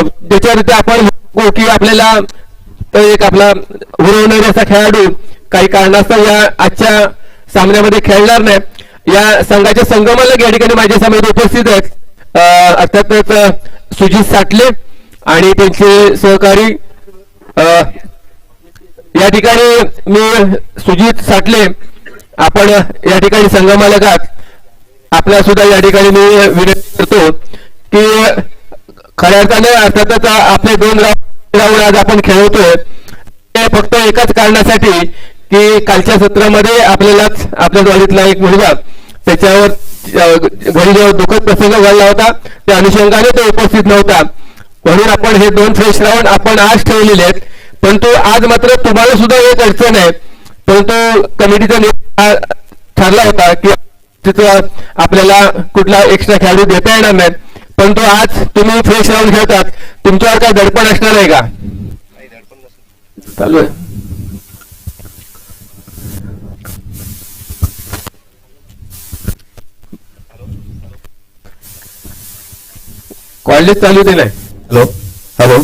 ज्याच्यावरती आपण की आपल्याला एक आपला उरवणारे असा खेळाडू काही कारणास्तव या आजच्या सामन्यामध्ये खेळणार नाही. या संघाच्या संगमाला या ठिकाणी माझ्यासमोर उपस्थित आहेत अर्थातच सुजित साठले आणि त्यांचे सहकारी अं, या ठिकाणी मी सुजित साठले आपण या ठिकाणी संगमालकात आपल्या सुद्धा या ठिकाणी मी विनंती करतो की खऱ्या अर्थाने अर्थातच आपले दोन राऊंड आज आपण खेळवतोय. ते फक्त एकाच कारणासाठी की कालच्या सत्रामध्ये आपल्यालाच आपल्या द्वारीतला एक मुलगा त्याच्यावर घरी जेव्हा दुःखद प्रसंग घडला होता. त्या अनुषंगाने तो उपस्थित नव्हता. म्हणून आपण हे दोन फ्रेश राऊंड आपण आज ठेवलेले आहेत. परंतु आज मात्र तुम्हाला सुद्धा एक अडचण आहे. परंतु कमिटीचा निर्णय ठरला होता की तिथं आपल्याला कुठला एक्स्ट्रा खेळाडू देता येणार नाही परंतु आज तुम्ही फ्रेश राहून खेळतात. तुमच्यावर काय दडपण असणार आहे का? चालू आहे. कॉलेज चालू दे नाही हॅलो हॅलो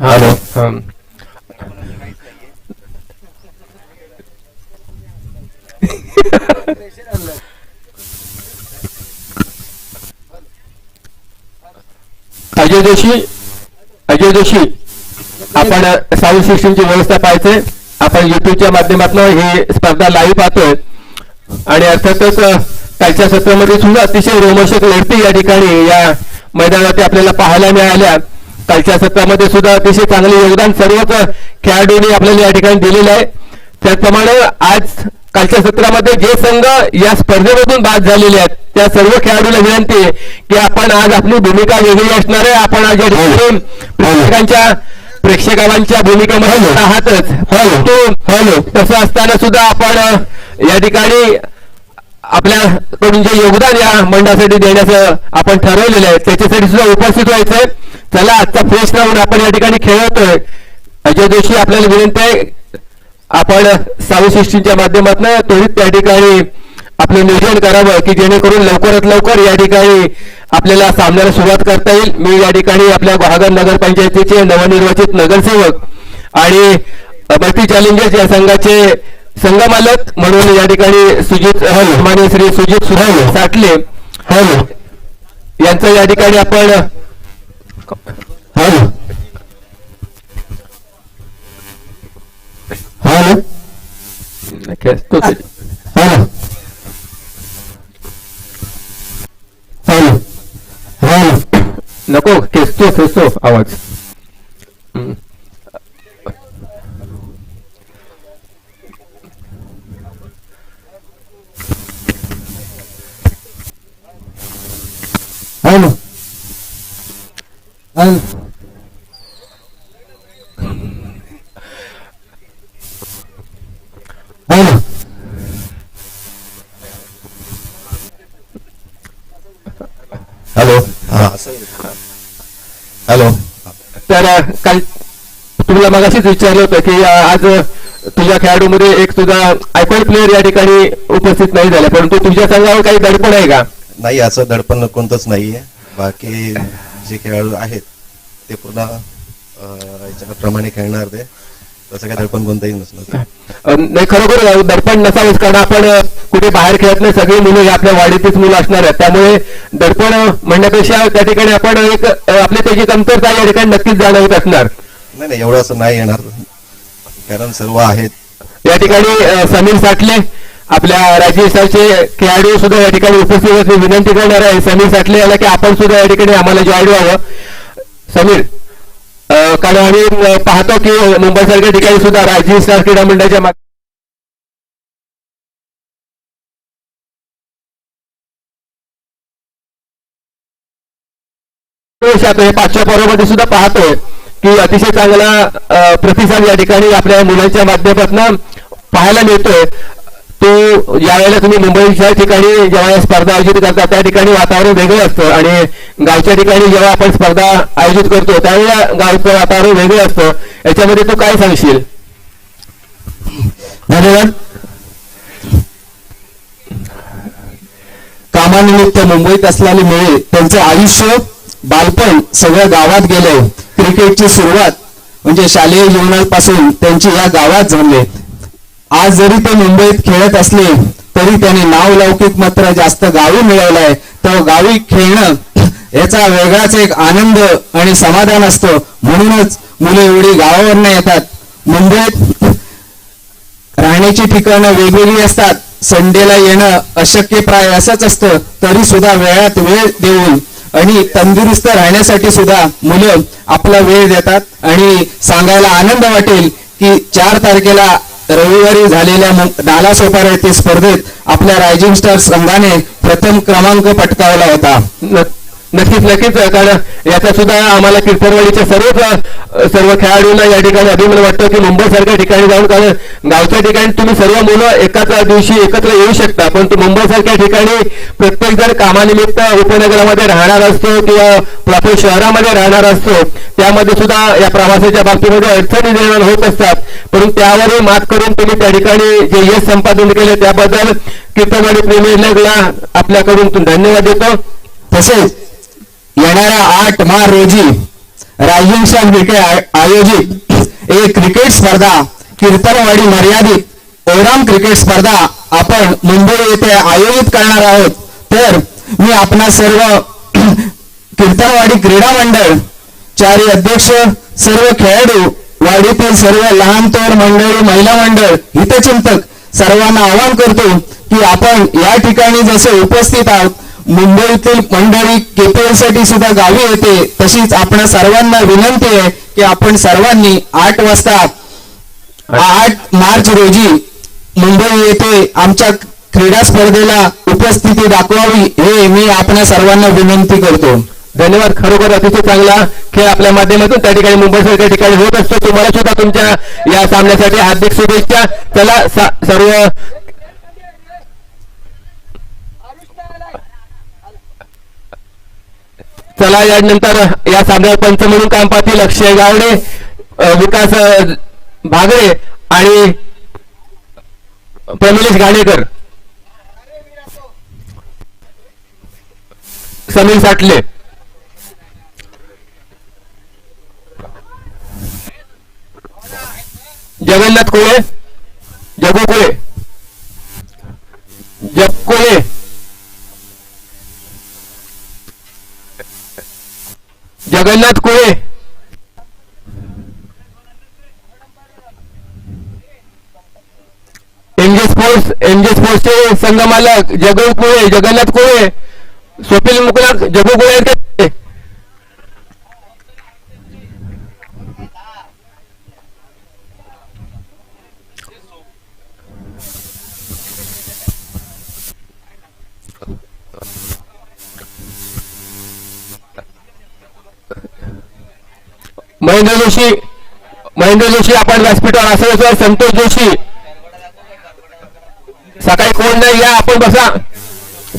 हॅलो हा अजय जोशी अजय जोशी आपण साऊंड सिस्टीमची व्यवस्था पाहिजे आपण युट्यूबच्या माध्यमातून ही स्पर्धा लाईव्ह पाहतोय. आणि अर्थातच कालच्या सत्रामध्ये सुद्धा अतिशय रोमर्षक लढती या ठिकाणी या मैदानात आपल्याला पाहायला मिळाल्या. कालच्या सत्रामध्ये सुद्धा अतिशय चांगले योगदान सर्वच खेळाडूंनी आपल्याला या ठिकाणी दिलेलं आहे. त्याचप्रमाणे आज कालच्या सत्रामध्ये जे संघ या स्पर्धेमधून बाद झालेले आहेत त्या सर्व खेळाडूला विनंती आहे की आपण आज आपली भूमिका वेगळी असणार आहे. आपण आज या ठिकाणी प्रेक्षकांच्या प्रेक्षकांच्या भूमिकेमध्ये आहातच. परंतु हॅलो. तसं असताना सुद्धा आपण या ठिकाणी आपल्याकडून जे योगदान या मंडळासाठी देण्याचं आपण ठरवलेलं आहे. त्याच्यासाठी सुद्धा उपस्थित व्हायचंय. चला आजचा फ्रेश राऊंड आपण या ठिकाणी खेळवतोय. अजय जोशी आपल्याला विनंती आहे आपण साऊ सिस्टीमच्या माध्यमातून त्वरित त्या ठिकाणी आपलं नियोजन करावं की जेणेकरून लवकरात लवकर या ठिकाणी आपल्याला सामन्याला सुरुवात करता येईल. मी या ठिकाणी आपल्या गुहागर नगरपंचायतीचे नवनिर्वाचित नगरसेवक आणि मल्टी चॅलेंजर्स या संघाचे संघमालक म्हणून या ठिकाणी सुजित हॅलो श्री सुजित सुधार साठले. हॅलो यांचं या ठिकाणी आपण hello hello hello hello hello नको खेचतो खेचतो आवाज हम्म. हॅलो हॅलो हॅलो हॅलो हा हॅलो. तर काल तुला मगाशीच विचारलं होतं की आज तुझ्या खेळाडूमध्ये एक तुझा आयपॉइड प्लेअर या ठिकाणी उपस्थित नाही झाला परंतु तुझ्या संघावर काही दडपण आहे का? नाही असं दडपण कोणतंच नाहीये. बाकी जे खेळाडू आहेत ते पूर्ण याच्याप्रमाणे खेळणार ते तसं काय दडपण कोणतंही अ, नाही खरोखर दडपण नसावंच कारण आपण कुठे बाहेर खेळत नाही. सगळी मुलं ही आपल्या वाडीतलीच मुलं असणार आहेत. त्यामुळे दडपण म्हणण्यापेक्षा त्या ठिकाणी आपण एक अ, आपली त्याची कमतरता या ठिकाणी नक्कीच जाणवत असणार. नाही नाही एवढं असं नाही येणार. कारण सर्व आहेत. या ठिकाणी समीर साठले आपल्या राजस्थानचे खेळाडू सुद्धा या ठिकाणी उपस्थित विनंती करणार आहे समीर साठले याला की आपण सुद्धा या ठिकाणी आम्हाला जॉईन व्हावं. समीर कारण आम्ही पाहतो की मुंबई सारख्या ठिकाणी सुद्धा राजीव स्टार क्रीडा मंडळाच्या माध्यमातून हे पाचव्या पर्वामध्ये सुद्धा पाहतोय की अतिशय चांगला प्रतिसाद या ठिकाणी आपल्या मुलांच्या माध्यमातून पाहायला मिळतोय. तो ज्या तुम्ही मुंबईच्या ठिकाणी जेव्हा या स्पर्धा आयोजित करता त्या ठिकाणी वातावरण वेगळं असतं आणि गावच्या ठिकाणी जेव्हा आपण स्पर्धा आयोजित करतो त्यावेळेला गावचं वातावरण वेगळं असतं. याच्यामध्ये तू काय सांगशील? धन्यवाद. कामानिमित्त मुंबईत असल्यामुळे त्यांचं आयुष्य बालपण सगळं गावात गेलंय क्रिकेटची सुरुवात म्हणजे शालेय जीवनापासून त्यांची या गावात जमले आज जरी ते मुंबईत खेळत असले तरी त्याने नाव लौकिक मात्र जास्त गावी मिळवलाय. तर गावी खेळणं याचा वेगळाच एक आनंद आणि समाधान असतं. म्हणूनच मुले एवढी गावावरनं येतात. मुंबईत राहण्याची ठिकाणं वेगवेगळी असतात. संडेला येणं अशक्य प्राय असंच असतं. तरी सुद्धा वेळात वेळ देऊन आणि तंदुरुस्त राहण्यासाठी सुद्धा मुलं आपला वेळ देतात. आणि सांगायला आनंद वाटेल की चार तारखेला रविवारी झालेल्या मु- सोपारा येथे स्पर्धेत आपल्या रायझिंग स्टार संघाने प्रथम क्रमांक पटकावला होता. नक्कीच नक्कीच. कारण याचा सुद्धा आम्हाला कीर्तनवाडीच्या सर्व सर्व खेळाडूंना या ठिकाणी अभिमान वाटतो की मुंबई सारख्या ठिकाणी जाऊन कारण गावच्या ठिकाणी तुम्ही सर्व मुलं एकाच दिवशी एकत्र येऊ शकता. पण मुंबई सारख्या ठिकाणी प्रत्येक जण कामानिमित्त उपनगरामध्ये राहणार असतो किंवा प्रॉपर शहरामध्ये राहणार असतो. त्यामध्ये सुद्धा या प्रवासाच्या बाबतीमध्ये अडचणी निर्माण होत असतात. परंतु त्यावरही मात करून तुम्ही त्या ठिकाणी जे यश संपादन केले त्याबद्दल कीर्तनवाडी प्रेमी लीगला आपल्याकडून धन्यवाद देतो. तसेच येणाऱ्या आठ मार्च रोजी रायझिंग विखे आय- आयोजित एक क्रिकेट स्पर्धा कीर्तनवाडी मर्यादित ओराम क्रिकेट स्पर्धा आपण मुंबई येथे आयोजित करणार आहोत. तर मी आपणा सर्व कीर्तनवाडी क्रीडा मंडळ चारी अध्यक्ष सर्व खेळाडू वाडीतील सर्व लहान तोर मंडळी महिला मंडळ हितचिंतक सर्वांना आवाहन करतो की आपण या ठिकाणी जसे उपस्थित आहोत मुंबईतील मंडळी केपीएलसाठी सुद्धा गावी येते. तशीच आपण सर्वांना विनंती आहे की आपण सर्वांनी आठ वाजता आठ. मार्च रोजी मुंबई येथे आमच्या क्रीडा स्पर्धेला उपस्थिती दाखवावी हे मी आपल्या सर्वांना विनंती करतो. धन्यवाद. खरोखर अतिशय चांगला खेळ आपल्या माध्यमातून त्या ठिकाणी मुंबई सारख्या ठिकाणी होत असतो. तुम्हाला सुद्धा तुमच्या या सामन्यासाठी हार्दिक शुभेच्छा. चला सर्व चला यानंतर या सामन्यावर पंच म्हणून काम पाहतील अक्षय गावडे विकास भागरे आणि प्रमिलेश Ghanekar Sameer साठले. Jagannath Kole Jagu Kole. Jagannath Kole. MJ sports MJ स्पोर्ट्सचे संघ मालक जगू कोळे जगन्नाथ कोळे स्वप्नील मुकुलाक जगू कोळे महेंद्र जोशी महेंद्र जोशी आपण व्यासपीठावर असेल संतोष जोशी. सकाळी कोण नाही या आपण बसा.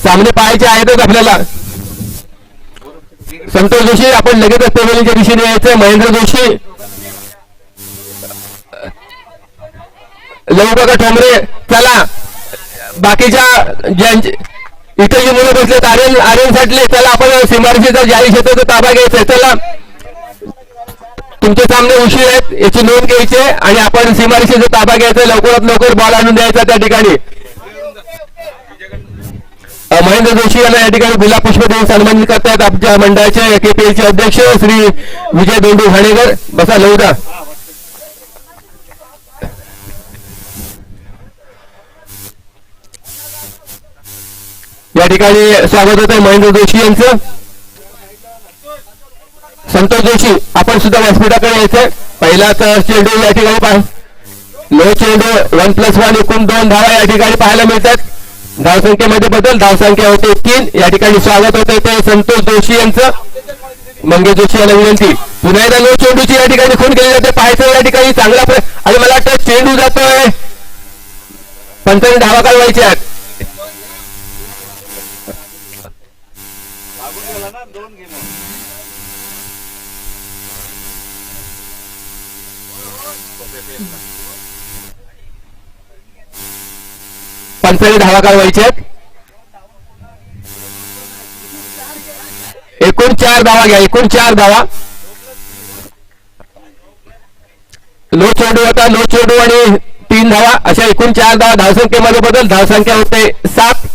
सामने पाहायचे आहेतच आपल्याला. संतोष जोशी आपण लगेच पेमेलीच्या दिशेने यायचं. महेंद्र जोशी. लवकर ठोंबरे चला. बाकीच्या ज्यांचे इथे जी मुलं बसले आर्यन आर्यन साठले चला आपण सीमारेषेचा जारी क्षेत्राचा ताबा घ्यायचा चला. तुमचे सामने उशीर आहेत याची नोंद घ्यायची आहे आणि आपण सीमारेषेचा ताबा घ्यायचा लवकरात लवकर बॉल आणून द्यायचा त्या ठिकाणी. महेंद्र जोशी यांना या ठिकाणी गुलाब पुष्प देऊन सन्मानित करतायत आमच्या मंडळाचे केपीएलचे अध्यक्ष श्री विजय दोंडू घाणेकर बसा लवदा या ठिकाणी स्वागत होत आहे महेंद्र जोशी यांचं. संतोष जोशी आपण सुद्धा व्यासपीठाकडे यायचंय. पहिलाच चेंडू या ठिकाणी पाह. लो चेंडू वन प्लस वन एकूण दोन धावा या ठिकाणी पाहायला मिळतात. धावसंख्येमध्ये बदल धावसंख्या होते तीन. या ठिकाणी स्वागत होते ते संतोष जोशी यांचं. मंगेश जोशी यांना विनंती. पुन्हा एकदा लो चेंडूची या ठिकाणी खून केली जाते. पाहायचं या ठिकाणी चांगला आणि मला वाटतं चेंडू जातोय. पंचाने धावा काढवायच्या आहेत. पंचवीस धावा काढवायच्या आहेत एकूण चार धावा घ्या एकूण चार धावा. लो चेंडू होता लो चेंडू आणि तीन धावा. अशा एकूण चार धावा धावसंख्येमध्ये बदल धावसंख्या होते सात.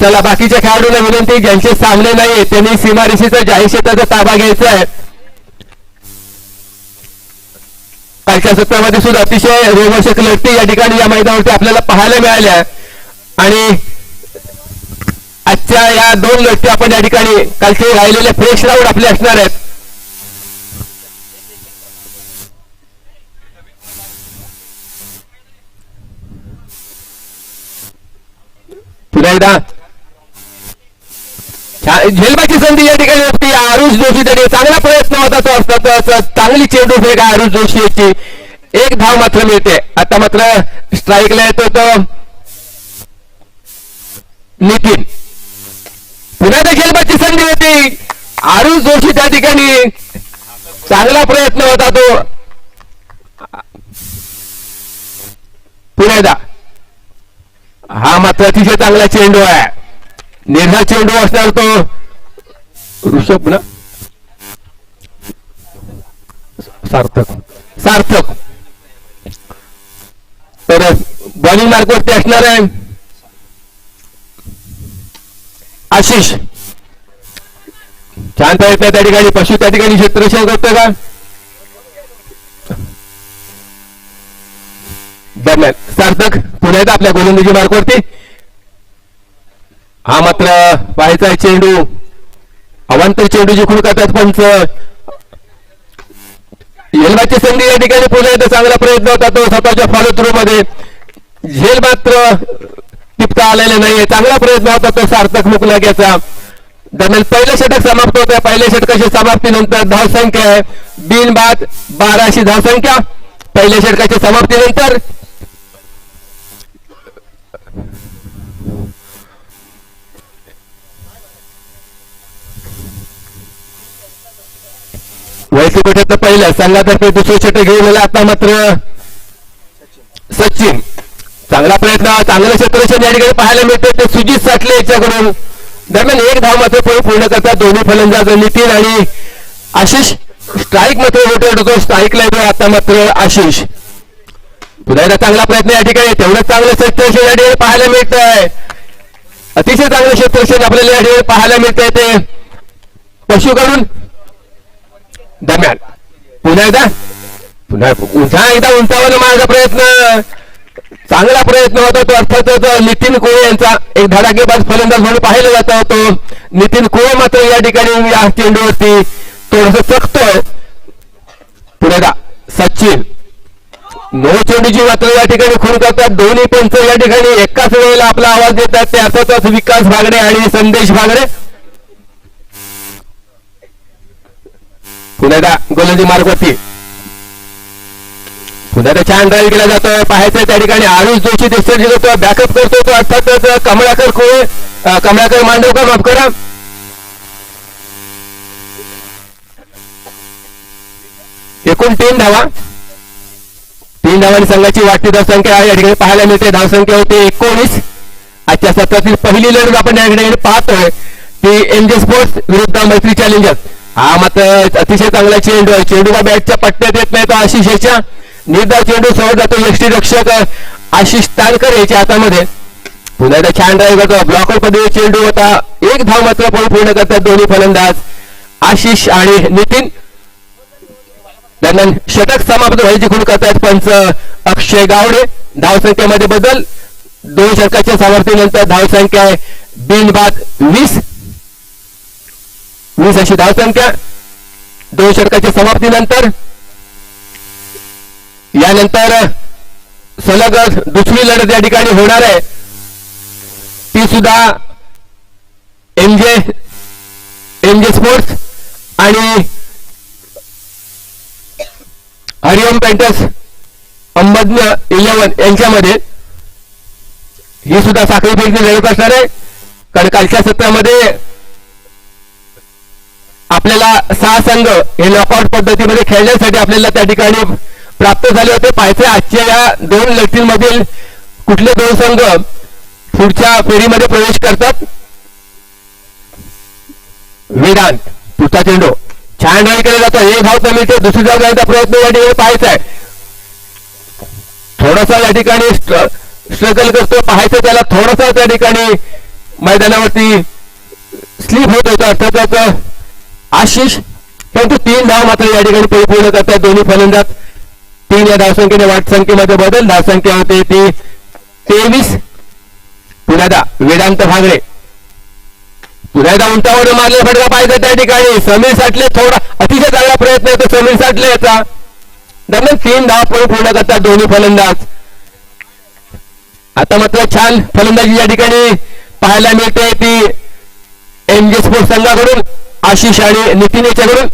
चला बाकीच्या खेळाडूंना विनंती ज्यांचे सामने नाही त्यांनी सीमारेषेचा जाहीर क्षेत्राचा ताबा घ्यायचा आहे. कालच्या सत्रामध्ये सुद्धा अतिशय रोमर्शक लढती या ठिकाणी या मैदानावरती आपल्याला पाहायला मिळाल्या. आणि आजच्या या दोन लढती आपण या ठिकाणी कालचे राहिलेले फ्रेश राऊंड आपले असणार आहेत. पुन्हा एकदा. झेलबाची संधी या ठिकाणी आरुष जोशी त्यांनी चांगला प्रयत्न होता तो. असतात चांगली चेंडू फेक आरुष जोशी याची एक धाव मात्र मिळते. आता मात्र स्ट्राईकला येतो तो नितीन. पुन्हा देखील झेलबाची संधी होती. आरुष जोशी त्या ठिकाणी चांगला प्रयत्न होता तो. पुन्हा एकदा हा मात्र अतिशय चांगला चेंडू आहे. निर्धा चेंडू असणार तो. ऋषभ ना सार्थक. सार्थक. तर बॉलिंग मार्कवरती असणार आहे. आशिष. छान प्रयत्न त्या ठिकाणी? पशु त्या ठिकाणी क्षेत्ररक्षण करतोय का? दरम्यान. सार्थक पुन्हा एकदा आपल्या गोलंदाजी मार्कवरती हा मात्र पाहायचा आहे चेंडू. अवांतर चेंडू जिंकून करतात पंच. येलबाची संधी या ठिकाणी पुन्हा चांगला प्रयत्न होता तो स्वतःच्या फॉलो थ्रू मध्ये. झेल मात्र टिपता आलेला नाहीये. चांगला प्रयत्न होता तो सार्थक मुकलाग्याचा दरम्यान पहिलं षटक समाप्त होतं. पहिल्या षटकाच्या समाप्तीनंतर धावसंख्या आहे. बिन बाद बाराशे धावसंख्या. पहिल्या षटकाच्या समाप्तीनंतर वैद्यपीठाचं पहिलं संघातर्फे दुसरं षटक घेऊन आता मात्र सचिन. चांगला प्रयत्न चांगलं क्षेत्रक्षण या ठिकाणी पाहायला मिळते ते सुजित साठले याच्याकडून. दरम्यान एक धाव मात्र पूर्ण पूर्ण करतात. दोन्ही फलंदाज नितीन आणि आशिष. स्ट्राईक मात्र रोटेट होतो. स्ट्राईकला आता मात्र आशिष. पुन्हा एकदा चांगला प्रयत्न या ठिकाणी. तेवढंच चांगलं क्षेत्रक्षण या ठिकाणी पाहायला मिळत आहे अतिशय चांगलं क्षेत्रक्षण आपल्याला या ठिकाणी पाहायला मिळतंय ते. पशुकडून दरम्यान पुन्हा एकदा. पुन्हा पुन्हा एकदा उंचावायला माझा प्रयत्न. चांगला प्रयत्न होता तो. अर्थातच नितीन कोळे यांचा एक धडाकेबाज फलंदाज म्हणून पाहिला जात होतो. नितीन कोळे मात्र या ठिकाणी या चेंडूवरती थोडस चकतोय. पुढे सचिन. नो चेंडूची मात्र या ठिकाणी खून करतात. दोन्ही पंच या ठिकाणी एकाच वेळेला आपला आवाज देतात. ते अर्थातच विकास भागडे आणि संदेश भागडे. पुण्याचा गोलंदी मार्ग मार्गवरती पुण्याचा छान ड्राईव्ह केला जातोय पाहायचं त्या ठिकाणी. आरुष जोशी डिस्टर्ज होतो बॅकअप करतो तो. अर्थातच कमळाकर कोळे कमळाकर मांडवकर माफ करा. एकूण तीन धावा. तीन धावांनी संघाची वाटती धावसंख्या या ठिकाणी पाहायला मिळते धावसंख्या होती एकोणीस. आजच्या सत्रातील पहिली लढत आपण या ठिकाणी पाहतोय ती एनजे स्पोर्ट्स विरुद्ध मैत्री चॅलेंजर्स हा मात्र अतिशय चांगला चेंडू आहे. चेंडूला बॅटच्या पट्ट्यात येत नाही तो आशिष याच्या. निर्धाव चेंडू सहज जातो यष्टी रक्षक आशिष तानकर याच्या हातामध्ये. पुन्हा एकदा छान ड्राईव्ह करतो. ब्लॉकर पद्धती चेंडू होता. एक धाव मात्र पण पूर्ण करतात दोन्ही फलंदाज. आशिष आणि नितीन. दरम्यान षटक समाप्त व्हायची खूण करतायत पंच अक्षय गावडे. धावसंख्येमध्ये बदल. दोन षटकाच्या समाप्तीनंतर धावसंख्या आहे. बिनबाद वीस. वीस अशी धावसंख्या दोन षटकाच्या समाप्तीनंतर यानंतर सलग दुसरी लढत या ठिकाणी होणार आहे. ती सुद्धा एमजे एमजे स्पोर्ट्स आणि हरिओम पेंटर्स अहमदन इलेव्हन यांच्यामध्ये. ही सुद्धा साखळी फेकची लढत असणार आहे. कारण कालच्या सत्रामध्ये आपल्याला सहा संघ हे लॉकआउट पद्धतीमध्ये खेळण्यासाठी आपल्याला त्या ठिकाणी प्राप्त झाले होते. पाहिजे आजच्या या दोन लढतींमधील कुठले दोन संघ पुढच्या फेरीमध्ये प्रवेश करतात? वेदांत पुढचा चेंडू छान ड्राईव्ह केला जातो. एक धाव तर मिळते दुसरी धाव घेण्याचा प्रयत्न या ठिकाणी पाहायचा आहे. थोडासा या ठिकाणी स्ट्रगल करतो. पाहायचं त्याला थोडासा त्या ठिकाणी मैदानावरती स्लीप होत होता. अर्थातच आशिष परंतु तीन धाव मात्र या ठिकाणी परिपूर्ण करतात दोन्ही फलंदाज तीन या धावसंख्येने वाट संख्येमध्ये बदल. धावसंख्या होते ती तेवीस. पुण्यादा वेदांत भागडे. पुण्यादा उंटावर मारले फटका पाहिजे त्या ठिकाणी. समीर साठले थोडा अतिशय चांगला प्रयत्न येतो समीर साठले याचा दरम्यान तीन धाव पूर्ण करतात दोन्ही फलंदाज. आता मात्र छान फलंदाजी या ठिकाणी पाहायला मिळते ती एम जे स्पोर्ट्स संघाकडून. आशिष आणि नितीन याच्याकडून.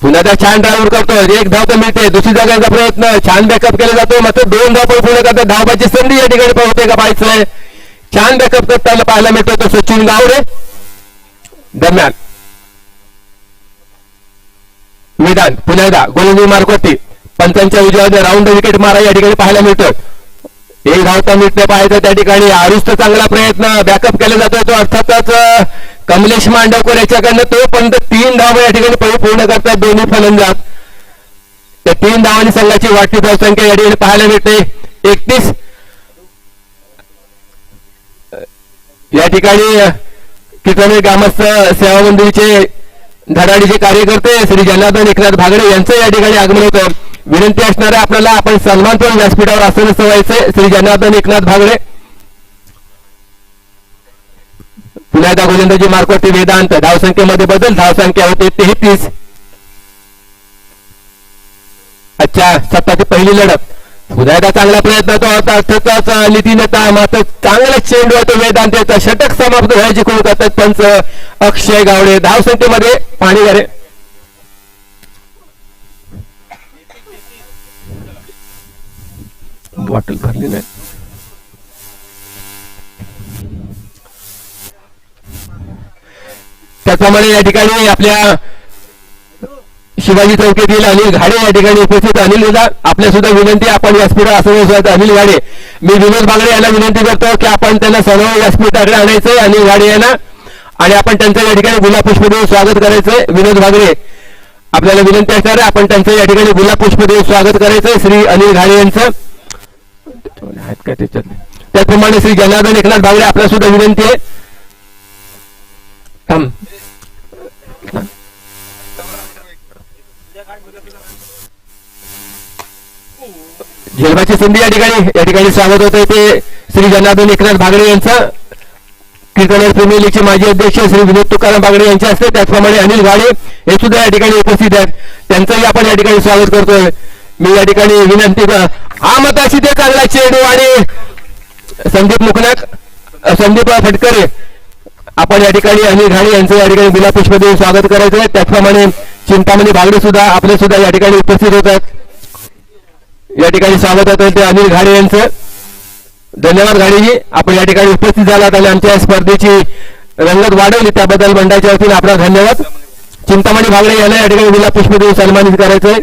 पुन्हा त्या छान ड्रायव्हर करतो एक धाव तर मिळते. दुसरी जागांचा प्रयत्न. छान बॅकअप केला जातो. मात्र दोन धाव पण पूर्ण करतात. धावबाची संधी या ठिकाणी पाहते का पाहायचं छान बॅकअप करताना पाहायला मिळतो तो सचिन गावडे दरम्यान. वेदांत पुन्हा एकदा. गोलंदी मार्गवरती पंचांच्या विजयाने राऊंड विकेट मारा या ठिकाणी पाहायला मिळतो एक धावता मिळते पाहायचं त्या ठिकाणी. आरुषचा चांगला प्रयत्न. बॅकअप केला जातो तो अर्थातच कमलेश मांडवकर याच्याकडनं तोपर्यंत तीन धाव या ठिकाणी पूर्ण करतात दोन्ही फलंदाज. त्या तीन धावांनी संघाची वाटती धावसंख्या या ठिकाणी पाहायला मिळते. एकतीस. या ठिकाणी अं, कितने ग्रामस्थ सेवा मंदिरचे धडाडीचे कार्यकर्ते श्री जनार्दन एकनाथ भागडे यांचं या ठिकाणी आगमन होतं. विनंती असणारे आपल्याला आपण सन्मानपूर्ण व्यासपीठावर आसन सवायचे श्री जनार्दन एकनाथ भागडे पुण्याचा एकदा गोलंदाजी मार्कवरती वेदांत धावसंख्येमध्ये बदल धावसंख्या होते तेहतीस. अच्छा सत्ताची पहिली लढत. उदयाचा चांगला प्रयत्न तो होता अर्थातच नितीन येता मात्र चांगला चेंडू होतो वेदांत. याचा षटक समाप्त व्हायची कोण करतात पंच अक्षय गावडे धावसंख्येमध्ये पाणी घरे. बॉटल भरली नाही. त्याचप्रमाणे या ठिकाणी आपल्या शिवाजी चौकीतील अनिल घाडे या ठिकाणी उपस्थित. अनिल आपल्या सुद्धा विनंती आपण व्यासपीठ असं अनिल घाडे. मी विनोद बांगडे यांना विनंती करतो की आपण त्यांना सर्व व्यासपीठाकडे आणायचंय अनिल घाडे यांना. आणि आपण त्यांचं या ठिकाणी गुलाबपुष्प देऊन स्वागत करायचंय. विनोद बागडे आपल्याला विनंती असणार आहे आपण त्यांचं या ठिकाणी गुलाबपुष्प देऊन स्वागत करायचंय श्री अनिल घाडे यांचं. त्याचप्रमाणे श्री जनार्दन एकनाथ बागडे आपल्या सुद्धा विनंती आहे. थांब झेलबाची संधी या ठिकाणी या ठिकाणी स्वागत होत आहे ते श्री जनार्दन एकनाथ भागडे यांचं. कीर्तनर प्रीमियर लीगचे माजी अध्यक्ष श्री विनोद तुकाराम बागडे यांचे असते. त्याचप्रमाणे अनिल गाडे हे सुद्धा या ठिकाणी उपस्थित आहेत. त्यांचंही आपण या ठिकाणी स्वागत करतोय. मी या ठिकाणी विनंती हा मताशी ते चांगला चेडू आणि संदीप मुखनाक संदीप फटकरे आपण या ठिकाणी अनिल घाणे यांचं या ठिकाणी गुलाब पुष्प देऊन स्वागत करायचं आहे. त्याचप्रमाणे चिंतामणी भागडे सुद्धा आपले सुद्धा या ठिकाणी उपस्थित होत आहेत. या ठिकाणी स्वागत होतं ते अनिल घाणे यांचं. धन्यवाद घाणेजी. आपण या ठिकाणी उपस्थित झालात आणि आमच्या स्पर्धेची रंगत वाढवली. त्याबद्दल मंडळाच्या वतीने आपला धन्यवाद. चिंतामणी भागडे यांना या ठिकाणी गुलाब पुष्प देऊन सन्मानित करायचंय.